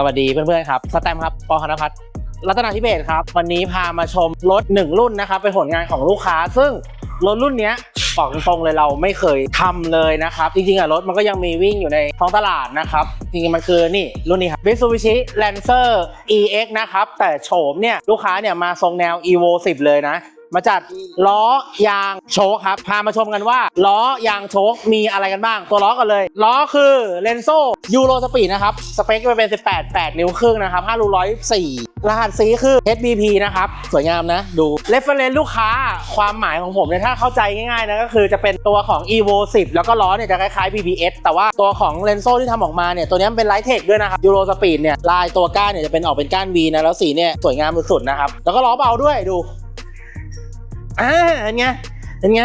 สวัสดีเพื่อนๆครับ สแตมครับ ปอธนพัฒน์รัตนาธิเบศครับ วันนี้พามาชมรถหนึ่งรุ่นนะครับ เป็นผลงานของลูกค้า ซึ่งรถรุ่นนี้บอกตรงๆเลยเราไม่เคยทำเลยนะครับ จริงๆอะรถมันก็ยังมีวิ่งอยู่ในท้องตลาดนะครับ จริงๆ มันคือนี่รุ่นนี้ครับ Mitsubishi Lancer EX นะครับ แต่โฉมเนี่ยลูกค้าเนี่ยมาทรงแนว Evo 10 เลยนะ มาจัดล้อยางโชคครับพามาชมกันว่าล้อยางโชคมีอะไรกันบ้าง ตัวล้อกันเลย ล้อคือเลนโซยูโรสปีดนะครับ สเปคจะเป็น 18 8 นิ้วครึ่งนะครับ5รู104รหัสสีคือ HBP นะครับ สวยงามนะ ดู reference ลูกค้าความหมายของผมเนี่ยถ้าเข้าใจง่ายๆนะก็คือจะเป็นตัวของ evo 10 แล้วก็ล้อเนี่ยจะคล้ายๆ BBS แต่ว่าตัวของเลนโซที่ทำออกมาเนี่ยตัวนี้เป็นไลท์เทคด้วยนะครับยูโรสปีดเนี่ยลายตัวก้านเนี่ยจะเป็นออกเป็นก้าน V นะแล้วสีเนี่ยสวยงามสุดๆนะครับแล้วก็ล้อเบาด้วยดู อ่าเป็นไงเป็นไง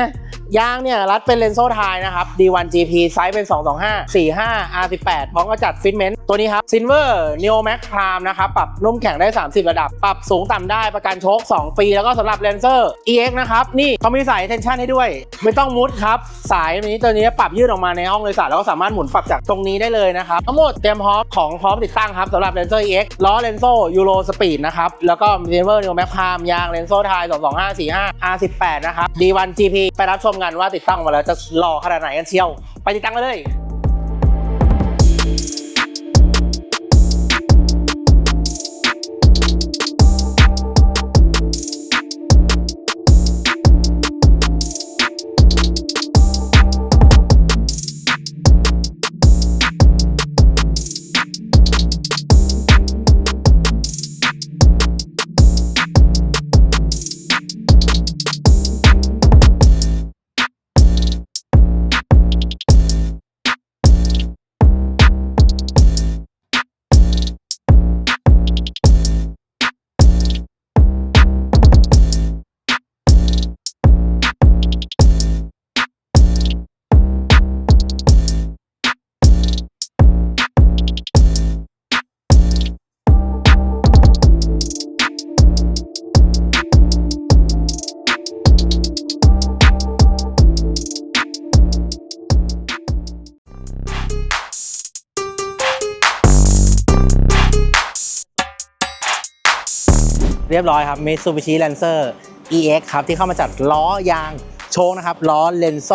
ยางเนี่ยรัดเป็นเลนโซ่ไทยนะครับ D1 GP ไซส์เป็น 225 45 R18 พร้อมกับจัดฟิตเมนต์ตัวนี้ครับ Silver Neo Max Prime นะครับ ปรับนุ่มแข็งได้ 30 ระดับ ปรับสูงต่ำได้ประกันโชค 2 ปี แล้วก็สำหรับ Lancer EX นะครับ นี่เขามีสาย tension ให้ด้วย ไม่ต้องมุดครับ สายนี้ตัวนี้ปรับยืดออกมาในห้องโดยสารแล้วก็สามารถหมุนปรับจากตรงนี้ได้เลยนะครับทั้งหมดเตรียมพร้อมของพร้อมติดตั้งครับสำหรับ Lancer EX ล้อ Lenso Euro Speed นะครับแล้วก็ Silver Neo Max Prime ยาง Lenso ไทย 225 45 R18 นะครับ D1 GP ไปรับชมกันว่าติดตั้งมาแล้วจะหล่อขนาดไหนกันเชียว ไปติดตั้งกันเลย เรียบร้อยครับ Mitsubishi Lancer EX ครับ ที่เข้ามาจัดล้อยางโชคนะครับ ล้อเลนโซ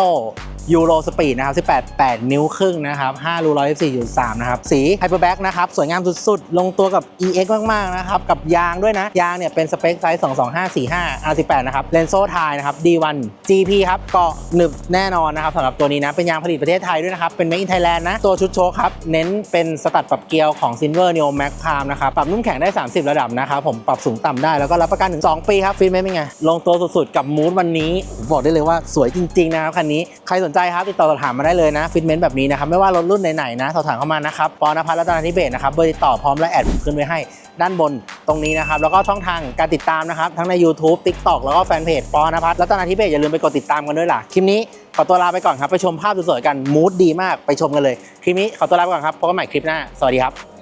ยูโรสปีดนะครับ18 8 นิ้วครึ่งนะครับ5รู114.3 นะครับ สีไฮเปอร์แบ็กนะครับ สวยงามสุดๆ ลงตัวกับ EX มากๆ นะครับ กับยางด้วยนะ ยางเนี่ยเป็นสเปคไซส์ 22545 R18 นะครับเลนโซไทยนะครับ D1 GP ครับเกาะหนึบแน่นอนนะครับสำหรับตัวนี้นะ เป็นยางผลิตประเทศไทยด้วยนะครับ เป็น Made in Thailand นะ ตัวชุดโชคครับ เน้นเป็นสตัดปรับเกลียวของ Silver Neo Max Prime นะครับ ปรับนุ่มแข็งได้ 30 ระดับนะครับผมปรับสูงต่ำได้แล้วก็รับประกันถึง 2 ปีครับฟิตเมเป็นไงลงตัวสุดๆกับมูดวันนี้บอกได้เลยว่าสวยจริงๆนะครับคันนี้ใครสนใจครับติดต่อสอบถามมาได้เลยนะฟิตเมนต์แบบนี้นะครับไม่ว่ารถรุ่นไหนๆนะสอบถามเข้ามานะครับปอนภัทรรัตนาธิเบศนะครับเบอร์ติดต่อพร้อมและแอดขึ้นไว้ให้ด้านบนตรงนี้นะครับแล้วก็ช่องทางการติดตามนะครับทั้งใน YouTube TikTok แล้วก็แฟนเพจปอนภัทรรัตนาธิเบศอย่าลืมไปกดติดตามกันด้วยล่ะคลิปนี้ขอตัวลาไปก่อนครับไปชมภาพสวยๆกันมูดดีมากไปชมกันเลยคลิปนี้ขอตัวลาไปก่อนครับพบกันใหม่คลิปหน้าสวัสดีครับ